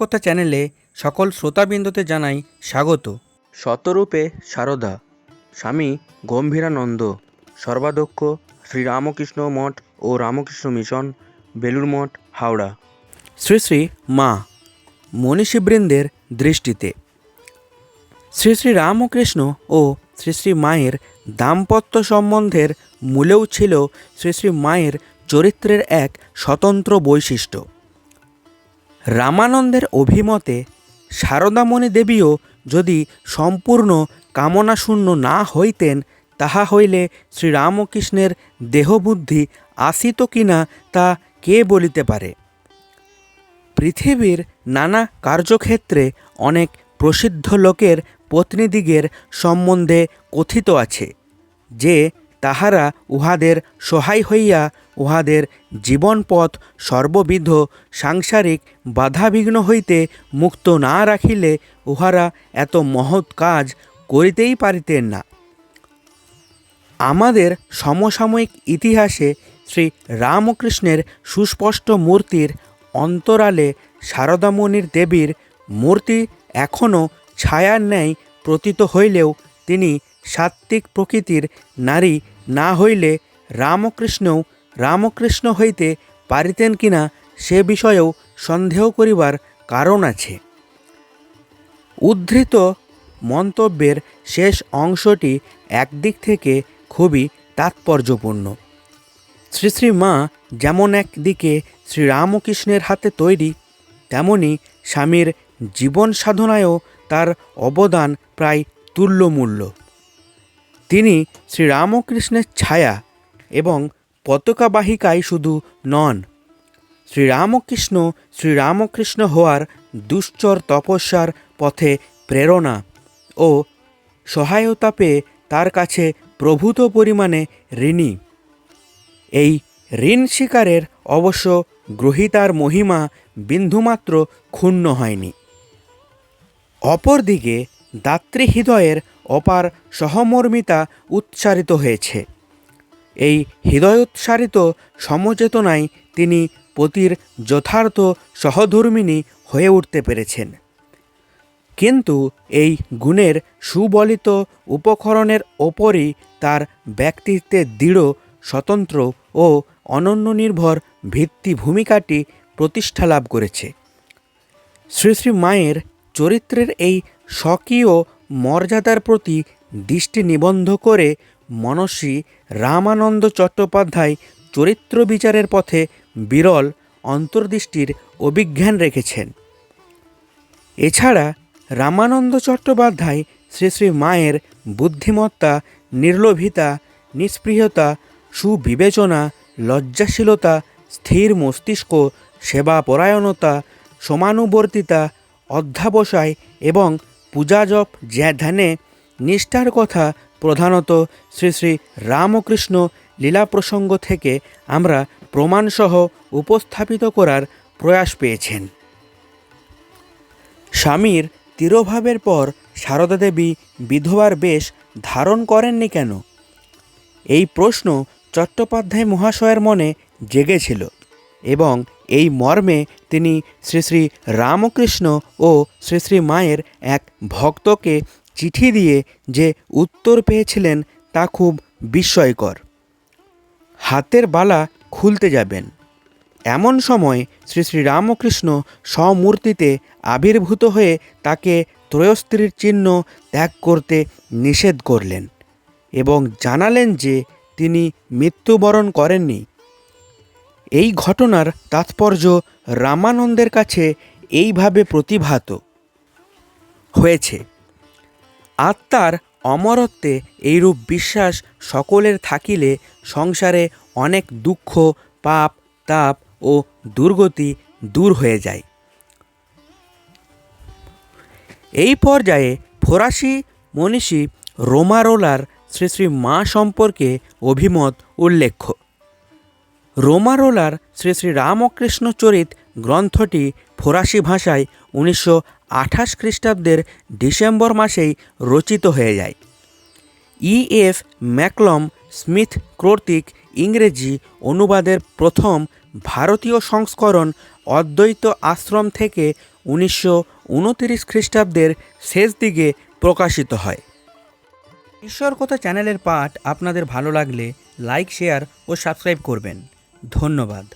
কথা চ্যানেলে সকল শ্রোতাবৃন্দতে জানাই স্বাগত। শতরূপে সারদা স্বামী গম্ভীরানন্দ সর্বাধ্যক্ষ শ্রীরামকৃষ্ণ মঠ ও রামকৃষ্ণ মিশন বেলুর মঠ হাওড়া। শ্রী শ্রী মা মনীষীবৃন্দের দৃষ্টিতে। শ্রী শ্রী রামকৃষ্ণ ও শ্রী শ্রী মায়ের দাম্পত্য সম্বন্ধের মূলেও ছিল শ্রী শ্রী মায়ের চরিত্রের এক স্বতন্ত্র বৈশিষ্ট্য। রামানন্দের অভিমতে শারদামণি দেবীও যদি সম্পূর্ণ কামনাশূন্য না হইতেন, তাহা হইলে শ্রীরামকৃষ্ণের দেহবুদ্ধি আসিত কিনা তা কে বলিতে পারে? পৃথিবীর নানা কার্যক্ষেত্রে অনেক প্রসিদ্ধ লোকের পত্নীদিগের সম্বন্ধে কথিত আছে, যে তাহারা উহাদের সহায় হইয়া উহাদের জীবনপথ সর্ববিধ সাংসারিক বাধাবিঘ্ন হইতে মুক্ত না রাখিলে উহারা এত মহৎ কাজ করিতেই পারিতেন না। আমাদের সমসাময়িক ইতিহাসে শ্রী রামকৃষ্ণের সুস্পষ্ট মূর্তির অন্তরালে শারদামণির দেবীর মূর্তি এখনও ছায়ার ন্যায় প্রতীত হইলেও তিনি সাত্ত্বিক প্রকৃতির নারী না হইলে রামকৃষ্ণও রামকৃষ্ণ হইতে পারিতেন কিনা সে বিষয়েও সন্দেহ করিবার কারণ আছে। উদ্ধৃত মন্তব্যের শেষ অংশটি একদিক থেকে খুবই তাৎপর্যপূর্ণ। শ্রী শ্রী মা যেমন একদিকে শ্রীরামকৃষ্ণের হাতে তৈরি, তেমনি স্বামীর জীবন সাধনায়ও তার অবদান প্রায় তুল্যমূল্য। তিনি শ্রীরামকৃষ্ণের ছায়া এবং পতাকাবাহিকায় শুধু নন। শ্রীরামকৃষ্ণ শ্রীরামকৃষ্ণ হওয়ার দুশ্চর তপস্যার পথে প্রেরণা ও সহায়তা পেয়ে তার কাছে প্রভূত পরিমাণে ঋণী। এই ঋণ শিকারের অবশ্য গ্রহিতার মহিমা বিন্দুমাত্র ক্ষুণ্ণ হয়নি। অপরদিকে দাত্রী হৃদয়ের অপার সহমর্মিতা উচ্চারিত হয়েছে। এই হৃদয়োৎসারিত সমচেতনায় তিনি পতির যথার্থ সহধর্মিণী হয়ে উঠতে পেরেছেন। কিন্তু এই গুণের সুবলিত উপকরণের ওপরই তার ব্যক্তিত্বের দৃঢ়, স্বতন্ত্র ও অনন্যনির্ভর ভিত্তি ভূমিকাটি প্রতিষ্ঠা লাভ করেছে। শ্রী শ্রী মায়ের চরিত্রের এই স্বকীয় মর্যাদার প্রতি দৃষ্টি নিবন্ধ করে মনস্বী রামানন্দ চট্টোপাধ্যায় চরিত্র বিচারের পথে বিরল অন্তর্দৃষ্টির অভিজ্ঞান রেখেছেন। এছাড়া রামানন্দ চট্টোপাধ্যায় শ্রী শ্রী মায়ের বুদ্ধিমত্তা, নির্লোভিতা নিস্পৃহতা সুবিবেচনা, লজ্জাশীলতা, স্থির মস্তিষ্ক, সেবাপরায়ণতা, সমানুবর্তিতা, অধ্যাবসায় এবং পূজাজপ ধ্যানে নিষ্ঠার কথা প্রধানত শ্রী শ্রী রামকৃষ্ণ লীলা প্রসঙ্গ থেকে আমরা প্রমাণসহ উপস্থাপিত করার প্রয়াস পেয়েছেন। স্বামীর তিরোভাবের পর সারদা দেবী বিধবার বেশ ধারণ করেননি কেন? এই প্রশ্ন চট্টোপাধ্যায় মহাশয়ের মনে জেগেছিল এবং এই মর্মে তিনি শ্রী শ্রী রামকৃষ্ণ ও শ্রী শ্রী মায়ের এক ভক্তকে চিঠি দিয়ে যে উত্তর পেয়েছিলেন তা খুব বিস্ময়কর। হাতের বালা খুলতে যাবেন। এমন সময় শ্রী শ্রী রামকৃষ্ণ স্বমূর্তিতে আবির্ভূত হয়ে তাকে ত্রয়স্ত্রীর চিহ্ন ত্যাগ করতে নিষেধ করলেন এবং জানালেন যে তিনি মৃত্যুবরণ করেননি। এই ঘটনার তাৎপর্য রামানন্দের কাছে এইভাবে প্রতিভাত হয়েছে। আত্মার অমরত্বে এইরূপ বিশ্বাস সকলের থাকিলে সংসারে অনেক দুঃখ, পাপ, তাপ ও দুর্গতি দূর হয়ে যায়। এই পর্যায়ে ফরাসি মনীষী রোমারোলার শ্রী শ্রী মা সম্পর্কে অভিমত উল্লেখ্য। রোমারোলার শ্রী শ্রী রামকৃষ্ণ চরিত গ্রন্থটি ফরাসি ভাষায় উনিশশো আঠাশ খ্রিস্টাব্দের ডিসেম্বর মাসেই রচিত হয়ে যায়। ই. এফ. ম্যাকলম স্মিথ কর্তৃক ইংরেজি অনুবাদের প্রথম ভারতীয় সংস্করণ অদ্বৈত আশ্রম থেকে উনিশশো উনতিরিশ খ্রিস্টাব্দের শেষ দিকে প্রকাশিত হয়। ঈশ্বর কথা চ্যানেলের পাঠ আপনাদের ভালো লাগলে লাইক, শেয়ার ও সাবস্ক্রাইব করবেন। ধন্যবাদ।